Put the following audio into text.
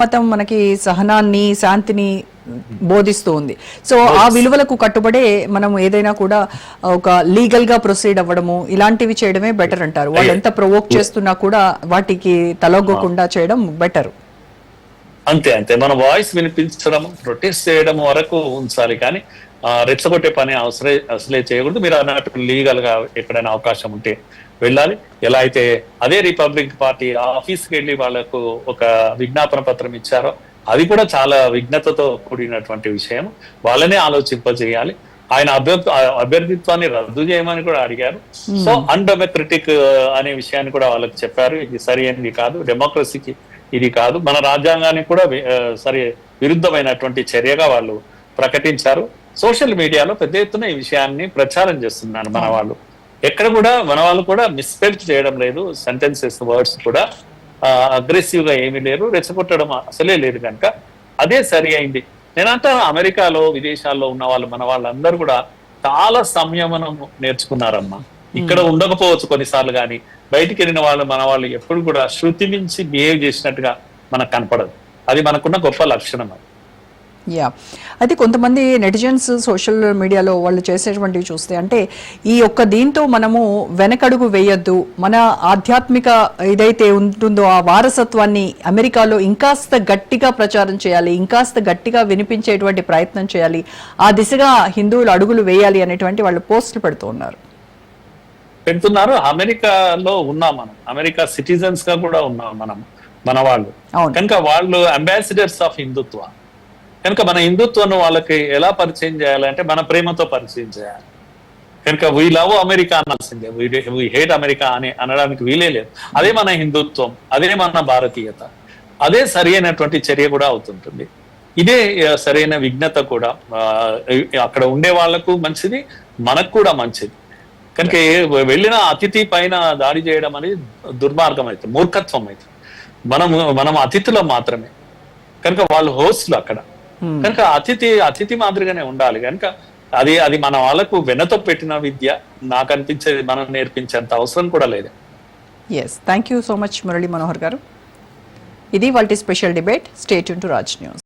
మతం మనకి సహనాన్ని శాంతిని బోధిస్తూ ఉంది సో ఆ విలువలకు కట్టుబడే మనం ఏదైనా కూడా ఒక లీగల్గా ప్రొసీడ్ అవ్వడము ఇలాంటివి చేయడమే బెటర్ అంటారు. వాళ్ళు ఎంత ప్రొవోక్ చేస్తున్నా కూడా వాటికి తలొగ్గకుండా చేయడం బెటర్. అంతే అంతే. మన వాయిస్ వినిపించడం ప్రొటెస్ట్ చేయడం వరకు ఉంచాలి. కానీ రెచ్చగొట్టే పని అవసరే అసలే చేయకూడదు. మీరు అన్నట్టు లీగల్గా ఎక్కడైనా అవకాశం ఉంటే వెళ్ళాలి. ఎలా అయితే అదే రిపబ్లిక్ పార్టీ ఆఫీస్కి వెళ్ళి వాళ్ళకు ఒక విజ్ఞాపన పత్రం ఇచ్చారో అది కూడా చాలా విఘ్నతతో కూడినటువంటి విషయం. వాళ్ళనే ఆలోచింపజేయాలి. ఆయన అభ్యర్థి అభ్యర్థిత్వాన్ని రద్దు చేయమని కూడా అడిగారు. సో అన్డెమోక్రటిక్ అనే విషయాన్ని కూడా వాళ్ళకి చెప్పారు. ఇది సరి అయినది కాదు. డెమోక్రసీకి ఇది కాదు. మన రాజ్యాంగానికి కూడా సరి విరుద్ధమైనటువంటి చర్యగా వాళ్ళు ప్రకటించారు. సోషల్ మీడియాలో పెద్ద ఎత్తున ఈ విషయాన్ని ప్రచారం చేస్తున్నారు మన వాళ్ళు. ఎక్కడ కూడా మన వాళ్ళు కూడా మిస్పెల్ చేయడం లేదు సెంటెన్సెస్ వర్డ్స్ కూడా అగ్రెసివ్గా ఏమీ లేరు రెచ్చగొట్టడం అసలే లేదు కనుక. అదే సరి అయింది. నేనంటా అమెరికాలో విదేశాల్లో ఉన్న వాళ్ళు మన వాళ్ళందరూ కూడా చాలా సంయమనం నేర్చుకున్నారమ్మా. ఇక్కడ ఉండకపోవచ్చు కొన్నిసార్లు కానీ బయటికి వెళ్ళిన వాళ్ళు మన వాళ్ళు ఎప్పుడు కూడా శృతి మించి బిహేవ్ చేసినట్టుగా మనకు కనపడదు. అది మనకున్న గొప్ప లక్షణం అది. యా అయితే కొంతమంది నెటిజన్స్ సోషల్ మీడియాలో వాళ్ళు చేసేటువంటివి చూస్తే అంటే ఈ ఒక్క దీంతో మనము వెనకడుగు వేయొద్దు. మన ఆధ్యాత్మిక ఏదైతే ఉంటుందో ఆ వారసత్వాన్ని అమెరికాలో ఇంకాస్త గట్టిగా ప్రచారం చేయాలి ఇంకాస్త గట్టిగా వినిపించేటువంటి ప్రయత్నం చేయాలి ఆ దిశగా హిందువులు అడుగులు వేయాలి అనేటువంటి వాళ్ళు పోస్టులు పెడుతూ ఉన్నారు. పెడుతున్నారు. అమెరికాలో ఉన్నాం మనం. అమెరికా సిటిజన్స్గా కూడా ఉన్నాం మనం మన వాళ్ళు. కనుక వాళ్ళు అంబాసిడర్స్ ఆఫ్ హిందుత్వ. కనుక మన హిందుత్వాన్ని వాళ్ళకి ఎలా పరిచయం చేయాలంటే మన ప్రేమతో పరిచయం చేయాలి. కనుక వీ లవ్ అమెరికా అనాల్సిందే వీ హేట్ అమెరికా అని అనడానికి వీలే లేదు. అదే మన హిందుత్వం అదే మన భారతీయత అదే సరి అయినటువంటి చర్య కూడా అవుతుంటుంది. ఇదే సరైన విఘ్నత కూడా అక్కడ ఉండే వాళ్ళకు మంచిది మనకు కూడా మంచిది. కనుక వెళ్ళిన అతిథి పైన దాడి చేయడం అనేది దుర్మార్గం అవుతుంది మూర్ఖత్వం అవుతుంది మనం మనం అతిథులం మాత్రమే. కనుక వాళ్ళు హోస్ట్లు అక్కడ. కనుక అతిథి అతిథి మాదిరిగానే ఉండాలి. కనుక అది అది మన వాళ్ళకు వెనతో పెట్టిన విద్య నాకు అనిపించేది మనం నేర్పించేంత అవసరం కూడా లేదు. Yes thank you so much Murali Manohar garu. ఇది వాళ్ళ special debate state to Raj news